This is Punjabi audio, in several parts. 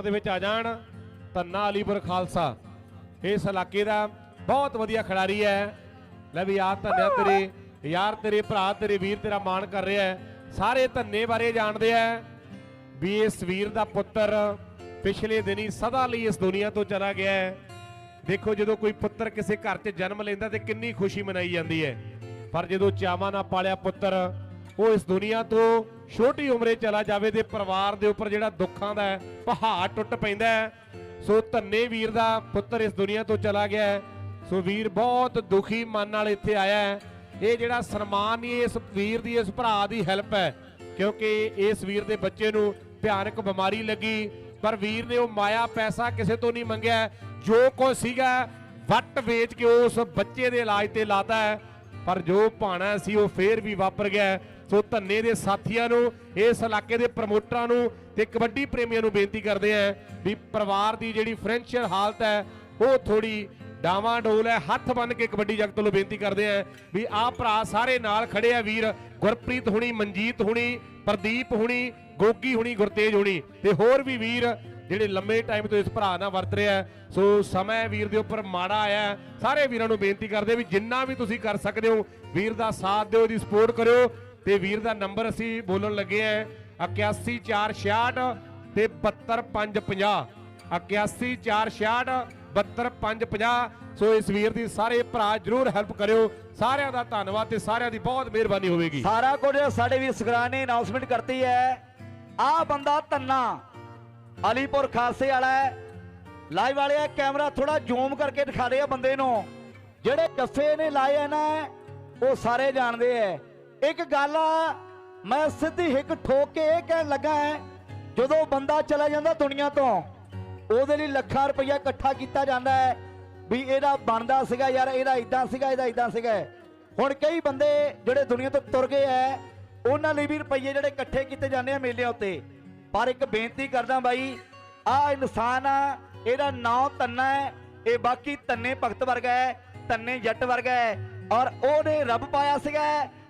ਦੇ ਵਿੱਚ ਆ ਜਾਣ ਧੰਨਾ ਅਲੀਪੁਰ ਖਾਲਸਾ। ਇਸ ਇਲਾਕੇ ਦਾ ਬਹੁਤ ਵਧੀਆ ਖਿਡਾਰੀ ਹੈ। ਲੈ ਵੀ ਆ ਧੰਨਿਆ ਤੇਰੇ, ਯਾਰ ਤੇਰੇ ਭਰਾ, ਤੇਰੇ ਵੀਰ ਤੇਰਾ ਮਾਣ ਕਰ ਰਿਹਾ ਹੈ। ਸਾਰੇ ਧੰਨੇ ਬਾਰੇ ਜਾਣਦੇ ਆ ਵੀ ਇਸ ਵੀਰ ਦਾ ਪੁੱਤਰ ਪਿਛਲੇ ਦਿਨੀ ਸਦਾ ਲਈ ਇਸ ਦੁਨੀਆ ਤੋਂ ਚਲਾ ਗਿਆ ਹੈ। ਦੇਖੋ ਜਦੋਂ ਕੋਈ ਪੁੱਤਰ ਕਿਸੇ ਘਰ 'ਚ ਜਨਮ ਲੈਂਦਾ ਤੇ ਕਿੰਨੀ ਖੁਸ਼ੀ ਮਨਾਈ ਜਾਂਦੀ ਹੈ। ਪਰ ਜਦੋਂ ਚਾਵਾਂ ਨਾਲ ਪਾਲਿਆ ਪੁੱਤਰ, ਉਹ ਇਸ ਦੁਨੀਆ ਤੋਂ ਛੋਟੀ ਉਮਰੇ ਚਲਾ ਜਾਵੇ ਤੇ ਪਰਿਵਾਰ ਦੇ ਉੱਪਰ ਜਿਹੜਾ ਦੁੱਖਾਂ ਦਾ ਪਹਾੜ ਟੁੱਟ ਪੈਂਦਾ ਸੋ ਧੰਨੇ ਵੀਰ ਦਾ ਪੁੱਤਰ ਇਸ ਦੁਨੀਆ ਤੋਂ ਚਲਾ ਗਿਆ ਹੈ। ਸੋ ਵੀਰ ਬਹੁਤ ਦੁਖੀ ਮਨ ਨਾਲ ਇੱਥੇ ਆਇਆ ਹੈ। ਇਹ ਜਿਹੜਾ ਸਨਮਾਨ ਨਹੀਂ ਇਸ ਵੀਰ ਦੀ, ਇਸ ਭਰਾ ਦੀ ਹੈਲਪ ਹੈ। ਕਿਉਂਕਿ ਇਸ ਵੀਰ ਦੇ ਬੱਚੇ ਨੂੰ ਭਿਆਨਕ ਬਿਮਾਰੀ ਲੱਗੀ, ਪਰ ਵੀਰ ਨੇ ਉਹ ਮਾਇਆ ਪੈਸਾ ਕਿਸੇ ਤੋਂ ਨਹੀਂ ਮੰਗਿਆ। ਜੋ ਕੁਝ ਸੀਗਾ, ਵੱਟ ਵੇਚ ਕੇ ਉਸ ਬੱਚੇ ਦੇ ਇਲਾਜ ਤੇ ਲਾਤਾ ਪਰ ਜੋ ਭਾਣਾ ਸੀ ਉਹ ਫੇਰ ਵੀ ਵਾਪਰ ਗਿਆ ਸੋ ਧੰਨੇ ਦੇ ਸਾਥੀਆਂ ਨੂੰ, ਇਸ ਇਲਾਕੇ ਦੇ ਪ੍ਰਮੋਟਰਾਂ ਨੂੰ ਤੇ ਕਬੱਡੀ ਪ੍ਰੇਮੀਆਂ ਨੂੰ ਬੇਨਤੀ ਕਰਦੇ ਆਂ ਵੀ ਪਰਿਵਾਰ ਦੀ ਜਿਹੜੀ ਫਾਈਨੈਂਸ਼ੀਅਲ ਹਾਲਤ ਹੈ, ਉਹ ਥੋੜੀ ਡਾਵਾਂ ਡੋਲ ਹੈ, ਹੱਥ ਬੰਨ ਕੇ ਕਬੱਡੀ ਜਗਤ ਨੂੰ ਬੇਨਤੀ ਕਰਦੇ ਆਂ ਵੀ ਆਹ ਭਰਾ ਸਾਰੇ ਨਾਲ ਖੜੇ ਆ ਵੀਰ, ਗੁਰਪ੍ਰੀਤ ਹੁਣੀ, ਮਨਜੀਤ ਹੁਣੀ, ਪ੍ਰਦੀਪ ਹੁਣੀ, ਗੋਗੀ ਹੁਣੀ, ਗੁਰਤੇਜ ਹੁਣੀ ਤੇ ਹੋਰ ਵੀ ਵੀਰ ਜਿਹੜੇ ਲੰਮੇ ਟਾਈਮ ਤੋਂ ਇਸ ਭਰਾ ਨਾਲ ਵਰਤ ਰਿਹਾ ਹੈ। ਸੋ ਸਮਾਂ ਵੀਰ ਦੇ ਉੱਪਰ, ਮਾੜਾ ਆਇਆ ਸਾਰੇ ਵੀਰਾਂ ਨੂੰ ਬੇਨਤੀ ਕਰਦੇ ਵੀ ਜਿੰਨਾ ਵੀ ਤੁਸੀਂ ਕਰ ਸਕਦੇ ਹੋ, ਵੀਰ ਦਾ ਸਾਥ ਦਿਓ, ਇਹਦੀ ਸਪੋਰਟ ਕਰਿਓ ਤੇ ਵੀਰ ਦਾ ਨੰਬਰ ਅਸੀਂ ਬੋਲਣ ਲੱਗੇ ਆ 81466 ਤੇ 72550 81466 72550 ਸੋ ਇਸ ਵੀਰ ਦੀ ਸਾਰੇ ਭਰਾ ਜਰੂਰ ਹੈਲਪ ਕਰਿਓ। ਸਾਰਿਆਂ ਦਾ ਧੰਨਵਾਦ ਤੇ ਸਾਰਿਆਂ ਦੀ ਬਹੁਤ ਮਿਹਰਬਾਨੀ ਹੋਵੇਗੀ। ਸਾਰਾ ਕੁਝ ਸਾਡੇ ਵੀ ਸਗਰਾਂ ਨੇ ਅਨਾਉਂਸਮੈਂਟ ਕਰਤੀ ਹੈ। ਆਹ ਬੰਦਾ ਤੰਨਾ ਅਲੀਪੁਰ ਖਾਲਸੇ ਵਾਲਾ ਹੈ। ਲਾਈਵ ਵਾਲੇ ਕੈਮਰਾ ਥੋੜਾ ਜ਼ੂਮ ਕਰਕੇ ਦਿਖਾ ਦੇ ਆ ਬੰਦੇ ਨੂੰ। ਜਿਹੜੇ ਜੱਫੇ ਨੇ ਲਾਏ ਆ ਨਾ, ਉਹ ਸਾਰੇ ਜਾਣਦੇ ਐ ਇੱਕ ਗੱਲ ਆ, ਮੈਂ ਸਿੱਧੀ ਹਿੱਕ ਠੋਕ ਕੇ ਇਹ ਕਹਿਣ ਲੱਗਾ ਹੈ, ਜਦੋਂ ਬੰਦਾ ਚਲਾ ਜਾਂਦਾ ਦੁਨੀਆ ਤੋਂ, ਉਹਦੇ ਲਈ ਲੱਖਾਂ ਰੁਪਈਆ ਇਕੱਠਾ ਕੀਤਾ ਜਾਂਦਾ ਹੈ ਵੀ ਇਹਦਾ ਬਣਦਾ ਸੀਗਾ ਯਾਰ, ਇਹਦਾ ਇਦਾਂ ਸੀਗਾ, ਇਹਦਾ ਇਦਾਂ ਸੀਗਾ। ਹੁਣ ਕਈ ਬੰਦੇ ਜਿਹੜੇ ਦੁਨੀਆ ਤੋਂ ਤੁਰ ਗਏ ਐ ਉਹਨਾਂ ਲਈ ਵੀ ਰੁਪਈਏ ਜਿਹੜੇ ਇਕੱਠੇ ਕੀਤੇ ਜਾਂਦੇ ਆ ਮੇਲਿਆਂ ਉੱਤੇ। ਪਰ ਇੱਕ ਬੇਨਤੀ ਕਰਦਾ ਬਾਈ, ਆ ਇਨਸਾਨ ਆ, ਇਹਦਾ ਨਾਂ ਤੰਨਾ ਹੈ, ਇਹ ਬਾਕੀ ਤੰਨੇ ਭਗਤ ਵਰਗਾ ਹੈ ਤੰਨੇ ਜੱਟ ਵਰਗਾ ਹੈ, ਔਰ ਉਹਨੇ ਰੱਬ ਪਾਇਆ ਸੀਗਾ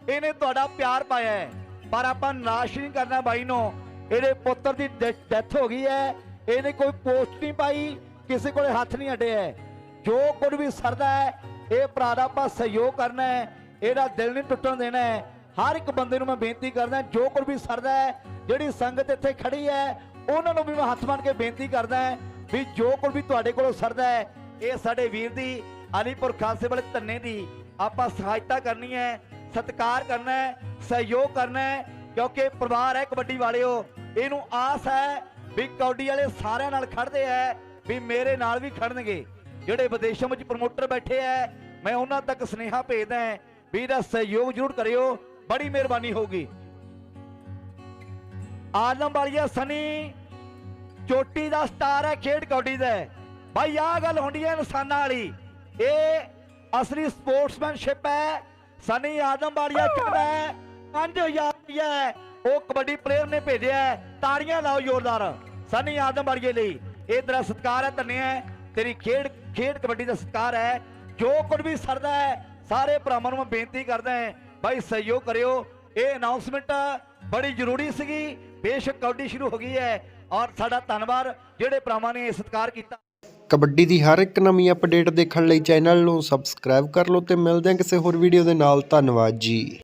ਇਹਨੇ ਤੁਹਾਡਾ ਪਿਆਰ ਪਾਇਆ ਹੈ। ਪਰ ਆਪਾਂ ਨਾਸ਼ ਨਹੀਂ ਕਰਨਾ ਬਾਈ ਨੂੰ। ਇਹਦੇ ਪੁੱਤਰ ਦੀ ਡੈਥ ਹੋ ਗਈ ਹੈ। ਇਹਨੇ ਕੋਈ ਪੋਸਟ ਨਹੀਂ ਪਾਈ। ਕਿਸੇ ਕੋਲੇ ਹੱਥ ਨਹੀਂ ਅੜਿਆ ਜੋ ਕੁਝ ਵੀ ਸਰਦਾ ਹੈ, ਇਹ ਭਰਾ ਦਾ ਆਪਾਂ ਸਹਿਯੋਗ ਕਰਨਾ ਹੈ। ਇਹਦਾ ਦਿਲ ਨਹੀਂ ਟੁੱਟਣ ਦੇਣਾ ਹੈ। ਹਰ ਇੱਕ ਬੰਦੇ ਨੂੰ ਮੈਂ ਬੇਨਤੀ ਕਰਦਾ ਜੋ ਕੁਝ ਵੀ ਸਰਦਾ ਹੈ, ਜਿਹੜੀ ਸੰਗਤ ਇੱਥੇ ਖੜੀ ਹੈ, ਉਹਨਾਂ ਨੂੰ ਵੀ ਮੈਂ ਹੱਥ ਬੰਨ ਕੇ ਬੇਨਤੀ ਕਰਦਾ ਵੀ ਜੋ ਕੁਝ ਵੀ ਤੁਹਾਡੇ ਕੋਲੋਂ ਸਰਦਾ ਹੈ, ਇਹ ਸਾਡੇ ਵੀਰ ਦੀ, ਅਲੀਪੁਰ ਖਾਲਸੇ ਵਾਲੇ ਧੰਨੇ ਦੀ ਆਪਾਂ ਸਹਾਇਤਾ ਕਰਨੀ ਹੈ। ਸਤਿਕਾਰ ਕਰਨਾ ਹੈ, ਸਹਿਯੋਗ ਕਰਨਾ ਹੈ, ਕਿਉਂਕਿ ਪਰਿਵਾਰ ਹੈ ਕਬੱਡੀ ਵਾਲਿਓ। ਇਹਨੂੰ ਆਸ ਹੈ ਵੀ ਕਬੱਡੀ ਵਾਲੇ ਸਾਰਿਆਂ ਨਾਲ ਖੜਦੇ ਐ ਵੀ ਮੇਰੇ ਨਾਲ ਵੀ ਖੜਨਗੇ। ਜਿਹੜੇ ਵਿਦੇਸ਼ਾਂ ਵਿੱਚ ਪ੍ਰਮੋਟਰ ਬੈਠੇ ਐ ਮੈਂ ਉਹਨਾਂ ਤੱਕ ਸੁਨੇਹਾ ਭੇਜਦਾ ਹਾਂ ਵੀ ਇਹਦਾ ਸਹਿਯੋਗ ਜ਼ਰੂਰ ਕਰਿਓ, ਬੜੀ ਮਿਹਰਬਾਨੀ ਹੋਊਗੀ। ਆਲਮ ਵਾਲੀਆ ਸਨੀ, ਚੋਟੀ ਦਾ ਸਟਾਰ ਹੈ ਖੇਡ ਕਬੱਡੀ ਦਾ। ਭਾਈ ਆਹ ਗੱਲ ਹੁੰਦੀ ਹੈ ਇਨਸਾਨਾਂ ਵਾਲੀ। ਇਹ ਅਸਲੀ ਸਪੋਰਟਸਮੈਨਸ਼ਿਪ ਹੈ। ਸਨੀ ਆਦਮ ਵਾਲੀਆ ਕਹਿੰਦਾ ਹੈ। 5000 ਰੁਪਇਆ ਉਹ ਕਬੱਡੀ ਪਲੇਅਰ ਨੇ ਭੇਜਿਆ ਤਾੜੀਆਂ ਲਾਓ ਜ਼ੋਰਦਾਰ। ਸਨੀ ਆਦਮ ਵਾਲੀਏ ਲਈ ਇਹ ਤੇਰਾ ਸਤਿਕਾਰ ਹੈ ਧੰਨਿਆ ਤੇਰੀ ਖੇਡ ਖੇਡ ਕਬੱਡੀ ਦਾ ਸਤਿਕਾਰ ਹੈ। ਜੋ ਕੁਝ ਵੀ ਸਰਦਾ ਹੈ, ਸਾਰੇ ਭਰਾਵਾਂ ਨੂੰ ਮੈਂ ਬੇਨਤੀ ਕਰਦਾ ਹਾਂ ਭਾਈ ਸਹਿਯੋਗ ਕਰਿਓ। ਇਹ ਅਨਾਉਂਸਮੈਂਟ ਬੜੀ ਜ਼ਰੂਰੀ ਸੀਗੀ। ਬੇਸ਼ੱਕ ਕਬੱਡੀ ਸ਼ੁਰੂ ਹੋ ਗਈ ਹੈ। ਔਰ ਸਾਡਾ ਧੰਨਵਾਦ ਜਿਹੜੇ ਭਰਾਵਾਂ ਨੇ ਇਹ ਸਤਿਕਾਰ ਕੀਤਾ। ਕਬੱਡੀ ਦੀ ਹਰ ਇੱਕ ਨਵੀਂ ਅਪਡੇਟ ਦੇਖਣ ਲਈ ਚੈਨਲ ਨੂੰ ਸਬਸਕ੍ਰਾਈਬ ਕਰ ਲਓ ਤੇ ਮਿਲਦੇ ਹਾਂ ਕਿਸੇ ਹੋਰ ਵੀਡੀਓ ਦੇ ਨਾਲ। ਧੰਨਵਾਦ ਜੀ।